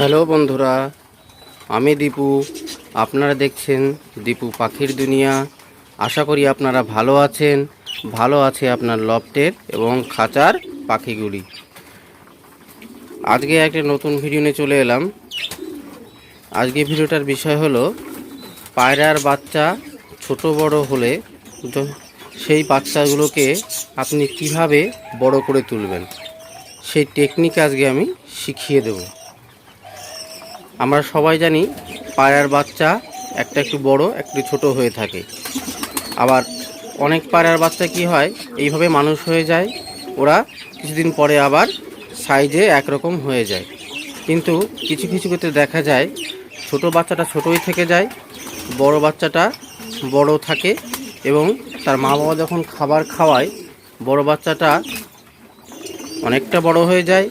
Hello বন্ধুরা, আমি দীপু। আপনারা দেখছেন দীপু পাখির দুনিয়া। আশা করি আপনারা ভালো আছেন, ভালো আছে আপনার লফটের এবং খাঁচার পাখিগুলি। আজকে একটা নতুন ভিডিও নিয়ে চলে এলাম। আজকে ভিডিওটার বিষয় হলো, পায়রার বাচ্চা ছোট বড় হলে সেই বাচ্চাগুলোকে আপনি কীভাবে বড় করে তুলবেন? সেই টেকনিক আজকে আমি শিখিয়ে দেবো। আমরা সবাই জানি পায়রার বাচ্চা একটা একটু বড়, একটু ছোট হয়ে থাকে। আবার অনেক পায়রার বাচ্চা কি হয়, এইভাবে মানুষ হয়ে যায়, ওরা কিছুদিন পরে আবার সাইজে একরকম হয়ে যায়। কিন্তু কিছু কিছু ক্ষেত্রে দেখা যায়, ছোট বাচ্চাটা ছোটই থেকে যায়, বড় বাচ্চাটা বড় থাকে এবং তার মা বাবা যখন খাবার খাওয়ায়, বড় বাচ্চাটা অনেকটা বড় হয়ে যায়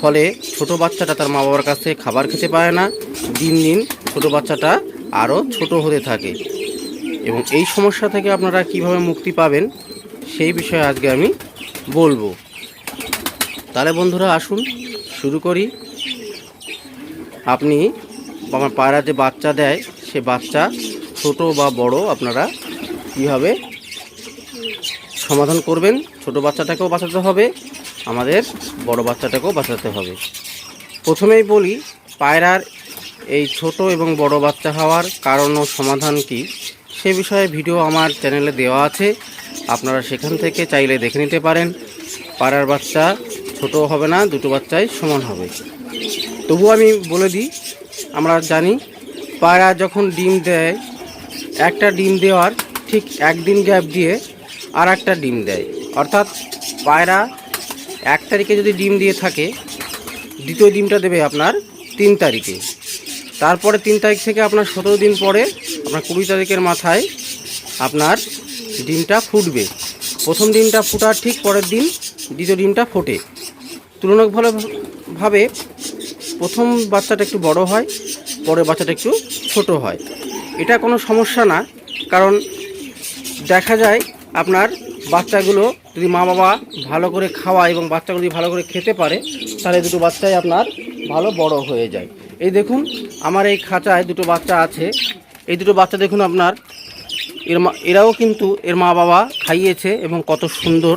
ফলে ছোট বাচ্চাটা তার মা বাবার কাছে খাবার খেতে পারে না। দিন দিন ছোট বাচ্চাটা আরও ছোট হতে থাকে। এবং এই সমস্যা থেকে আপনারা কীভাবে মুক্তি পাবেন, সেই বিষয়ে আজকে আমি বলব। তাহলে বন্ধুরা আসুন, শুরু করি। আপনি আমার পায়রা যে বাচ্চা দেয়, সে বাচ্চা ছোট বা বড় আপনারা কীভাবে সমাধান করবেন? ছোট বাচ্চাটাকেও বাঁচাতে হবে আমাদের বড় বাচ্চাটাকেও বাঁচাতে হবে। প্রথমেই বলি, পায়রার এই ছোট এবং বড় বাচ্চা হওয়ার কারণ ও সমাধান কি, সে বিষয়ে ভিডিও আমার চ্যানেলে দেওয়া আছে। আপনারা সেখান থেকে চাইলে দেখে নিতে পারেন। পায়রার বাচ্চা ছোট হবে না, দুটো বাচ্চাই সমান হবে। তবু আমি বলে দিই, আমরা জানি, পায়রা যখন ডিম দেয়, একটা ডিম দেওয়ার ঠিক একদিন গ্যাপ দিয়ে আর একটা ডিম দেয়। অর্থাৎ পায়রা এক তারিখে যদি ডিম দিয়ে থাকে, দ্বিতীয় ডিমটা দেবে আপনার তিন তারিখে। তারপরে তিন তারিখ থেকে আপনার সতেরো দিন পরে আপনার কুড়ি তারিখের মাথায় আপনার ডিমটা ফুটবে। প্রথম ডিমটা ফুটার ঠিক পরের দিন দ্বিতীয় ডিমটা ফোটে। তুলনামূলকভাবে প্রথম বাচ্চাটা একটু বড় হয়, পরের বাচ্চাটা একটু ছোট হয়। এটা কোনো সমস্যা না, কারণ দেখা যায় আপনার বাচ্চাগুলো যদি মা বাবা ভালো করে খাওয়ায় এবং বাচ্চাগুলো যদি ভালো করে খেতে পারে, তাহলে দুটো বাচ্চাই আপনার ভালো বড় হয়ে যায়। এই দেখুন, আমার এই খাঁচায় দুটো বাচ্চা আছে। এই দুটো বাচ্চা দেখুন আপনার। এর মা, এরাও কিন্তু এর মা বাবা খাইয়েছে এবং কত সুন্দর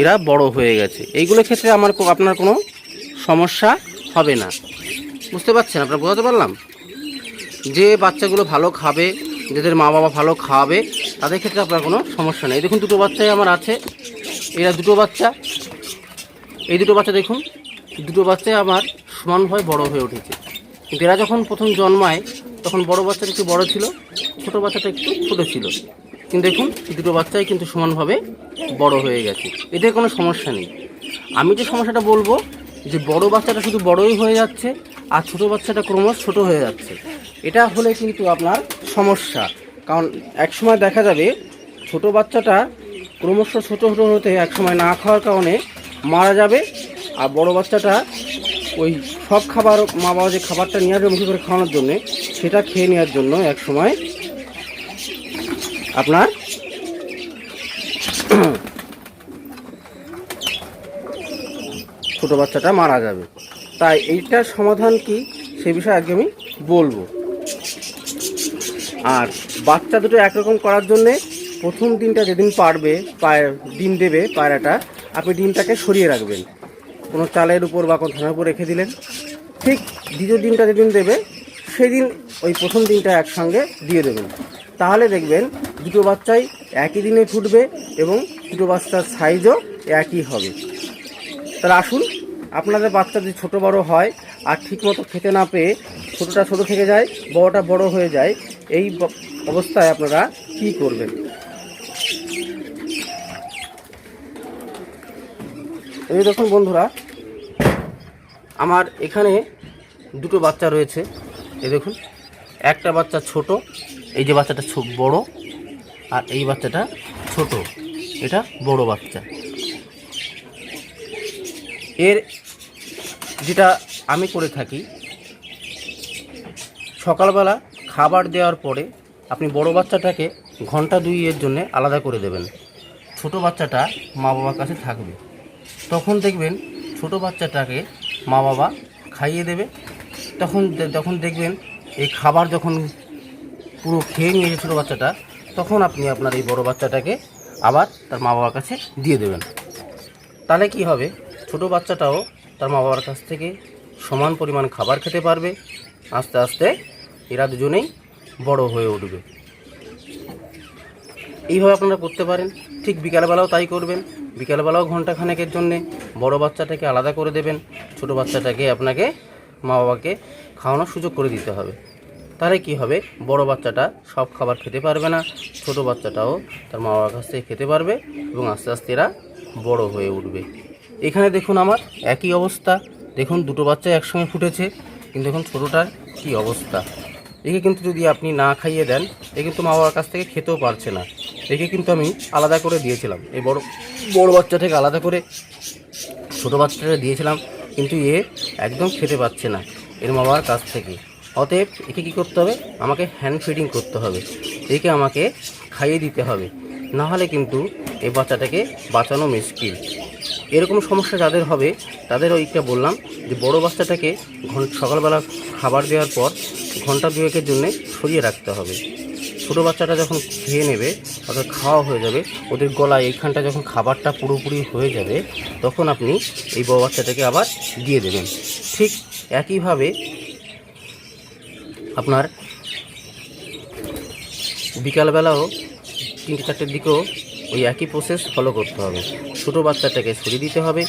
এরা বড় হয়ে গেছে। এইগুলোর ক্ষেত্রে আমার আপনার কোনো সমস্যা হবে না। বুঝতে পারছেন? আপনার বোঝাতে পারলাম? যে বাচ্চাগুলো ভালো খাবে, যাদের মা বাবা ভালো খাওয়াবে তাদের ক্ষেত্রে আপনার কোনো সমস্যা নেই। দেখুন, দুটো বাচ্চাই আমার আছে। এরা দুটো বাচ্চা। এই দুটো বাচ্চা দেখুন দুটো বাচ্চাই আমার সমানভাবে বড় হয়ে উঠেছে। কিন্তু এরা যখন প্রথম জন্মায়, তখন বড় বাচ্চাটা একটু বড় ছিল, ছোট বাচ্চাটা একটু ছোটো ছিল। কিন্তু দেখুন দুটো বাচ্চাই কিন্তু সমানভাবে বড় হয়ে গেছে। এতে কোনো সমস্যা নেই। আমি যে সমস্যাটা বলব, যে বড় বাচ্চাটা শুধু বড়ই হয়ে যাচ্ছে, আর ছোটো বাচ্চাটা ক্রমশ ছোট হয়ে যাচ্ছে। এটা হলে কিন্তু আপনার সমস্যা। কারণ এক সময় দেখা যাবে ছোট বাচ্চাটা ক্রমশ ছোট ছোট হতে এক সময় না খাওয়ার কারণে মারা যাবে, আর বড় বাচ্চাটা ওই সব খাবার মা বাবা যে খাবারটা নিয়ে আসবে মুখে করে খাওয়ানোর জন্যে, সেটা খেয়ে নেওয়ার জন্য এক সময় আপনার ছোট বাচ্চাটা মারা যাবে। তাই এইটার সমাধান কি, সে বিষয়ে আজকে আমি বলব। আর বাচ্চা দুটো একরকম করার জন্যে প্রথম দিনটা যেদিন পারবে, পায় ডিম দেবে, পায়রাটা, আপনি ডিমটাকে সরিয়ে রাখবেন। কোনো চালের উপর বা কোনো ধানের উপর রেখে দিলেন। ঠিক দ্বিতীয় ডিমটা যেদিন দেবে, সেদিন ওই প্রথম দিনটা একসঙ্গে দিয়ে দেবেন। তাহলে দেখবেন দুটো বাচ্চাই একই দিনে ফুটবে এবং দুটো বাচ্চার সাইজও একই হবে। তাহলে আসুন, আপনাদের বাচ্চা যদি ছোটো বড়ো হয় আর ঠিকমতো খেতে না পেয়ে ছোটোটা ছোটো থেকে যায়, বড়টা বড় হয়ে যায় এই অবস্থায় আপনারা কি করবেন? এই দেখুন বন্ধুরা, আমার এখানে দুটো বাচ্চা রয়েছে। এই দেখুন, একটা বাচ্চা ছোট, এই যে বাচ্চাটা বড়, আর এই বাচ্চাটা ছোট, এটা বড় বাচ্চা। এর যেটা আমি করে থাকি, সকালবেলা খাবার দেওয়ার পরে আপনি বড় বাচ্চাটাকে ঘণ্টা দুইয়ের জন্য আলাদা করে দেবেন। ছোট বাচ্চাটা মা বাবার কাছে থাকবে। তখন দেখবেন ছোট বাচ্চাটাকে মা বাবা খাইয়ে দেবে। তখন যখন দেখবেন এই খাবার যখন পুরো খেয়ে নিয়েছে ছোটো বাচ্চাটা, তখন আপনি আপনার এই বড় বাচ্চাটাকে আবার তার মা বাবার কাছে দিয়ে দেবেন। তাহলে কি হবে? ছোট বাচ্চাটাও তার মা বাবার কাছ থেকে সমান পরিমাণ খাবার খেতে পারবে। আস্তে আস্তে এরা দুজনেই বড় হয়ে উঠবে। এইভাবে আপনারা করতে পারেন। ঠিক বিকালবেলাও তাই করবেন। বিকালবেলাও ঘণ্টা খানেকের জন্যে বড় বাচ্চাটাকে আলাদা করে দেবেন। ছোট বাচ্চাটাকে আপনাকে মা বাবাকে খাওয়ানোর সুযোগ করে দিতে হবে। তাহলে কি হবে? বড় বাচ্চাটা সব খাবার খেতে পারবে না। ছোট বাচ্চাটাও তার মা বাবার কাছ থেকে খেতে পারবে এবং আস্তে আস্তে এরা বড় হয়ে উঠবে। এখানে দেখুন আমার একই অবস্থা। দেখুন দুটো বাচ্চা একসঙ্গে ফুটেছে। কিন্তু এখন ছোটোটার কী অবস্থা। একে কিন্তু যদি আপনি না খাইয়ে দেন, এ কিন্তু মা বাবার কাছ থেকে খেতেও পারছে না। একে কিন্তু আমি আলাদা করে দিয়েছিলাম। এই বড় বড় বাচ্চা থেকে আলাদা করে ছোটো বাচ্চাটা দিয়েছিলাম, কিন্তু এ একদম খেতে পাচ্ছে না এর মা বাবার কাছ থেকে। অতএব একে কী করতে হবে? আমাকে হ্যান্ড ফিডিং করতে হবে। একে আমাকে খাইয়ে দিতে হবে। না হলে কিন্তু এই বাচ্চাটাকে বাঁচানো মুশকিল। এরকম সমস্যা যাদের হবে, তাদের ওইটা বললাম যে বড় বাচ্চাটাকে সকালবেলা খাবার দেওয়ার পর ঘণ্টা দুয়েকের জন্য সরিয়ে রাখতে হবে। ছোটো বাচ্চাটা যখন খেয়ে নেবে, অর্থাৎ খাওয়া হয়ে যাবে, ওদের গলায় এইখানটা যখন খাবারটা পুরোপুরি হয়ে যাবে, তখন আপনি এই বড় বাচ্চাটাকে আবার দিয়ে দেবেন। ঠিক একইভাবে আপনার বিকালবেলাও তিনটে চারটের দিকেও ওই একই প্রসেস ফলো করতে হবে। ছোটো বাচ্চাটাকে সরিয়ে দিতে হবে,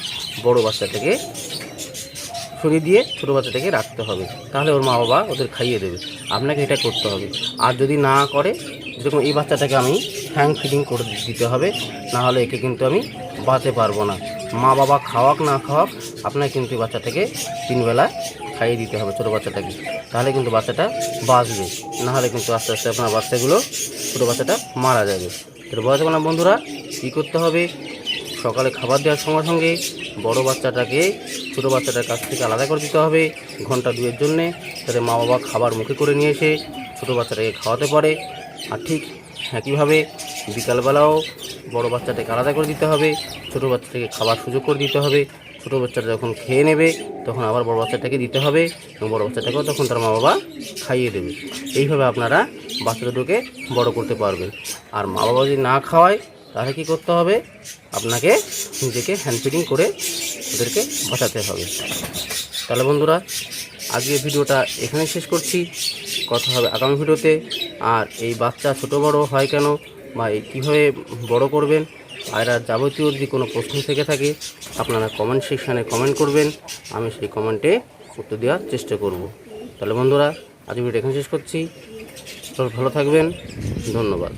বড় বাচ্চাটাকে সরিয়ে দিয়ে ছোটো বাচ্চাটাকে রাখতে হবে। তাহলে ওর মা বাবা ওদের খাইয়ে দেবে। আপনাকে এটা করতে হবে। আর যদি না করে, দেখুন, এই বাচ্চাটাকে আমি হ্যাং ফিডিং করে দিতে হবে। না হলে একে কিন্তু আমি বাঁচতে পারব না। মা বাবা খাওয়াক না খাওয়াক, আপনাকে কিন্তু এই বাচ্চাটাকে তিনবেলা খাইয়ে দিতে হবে, ছোটো বাচ্চাটাকে। তাহলে কিন্তু বাচ্চাটা বাঁচবে। না হলে কিন্তু আস্তে আস্তে আপনার বাচ্চাগুলো, ছোটো বাচ্চাটা মারা যাবে। তো বয়স না বন্ধুরা, কী করতে হবে? সকালে খাবার দেওয়ার সঙ্গে সঙ্গে বড় বাচ্চাটাকে, ছোটো বাচ্চাটার কাছ থেকে আলাদা করে দিতে হবে ঘণ্টা দুয়ের জন্যে, যাতে মা বাবা খাবার মুখে করে নিয়ে এসে ছোটো বাচ্চাটাকে খাওয়াতে পারে। আর ঠিক একইভাবে বিকালবেলাও বড় বাচ্চাটাকে আলাদা করে দিতে হবে, ছোটো বাচ্চাটাকে খাবার সুযোগ করে দিতে হবে। ছোটো বাচ্চাটা যখন খেয়ে নেবে, তখন আবার বড় বাচ্চাটাকে দিতে হবে এবং বড় বাচ্চাটাকেও তখন তার মা বাবা খাইয়ে দেবে। এইভাবে আপনারা বাচ্চা দুটোকে বড় করতে পারবেন আর মা বাবা যদি না খাওয়ায়, তাহলে কী করতে হবে? আপনাকে নিজেকে হ্যান্ড ফিডিং করে ওদেরকে বাঁচাতে হবে। তাহলে বন্ধুরা, আজকের ভিডিওটা এখানে শেষ করছি। কথা হবে আগামী ভিডিওতে। আর এই বাচ্চা ছোট বড় হয় কেন? বা এই কীভাবে বড় করবেন? আর যাবতীয় যদি কোনো প্রশ্ন থেকে থাকে, আপনারা কমেন্ট সেকশানে কমেন্ট করবেন। আমি সেই কমেন্টে উত্তর দেওয়ার চেষ্টা করব। তাহলে বন্ধুরা আজ ভিডিও এখানে শেষ করছি। ভালো থাকবেন। ধন্যবাদ।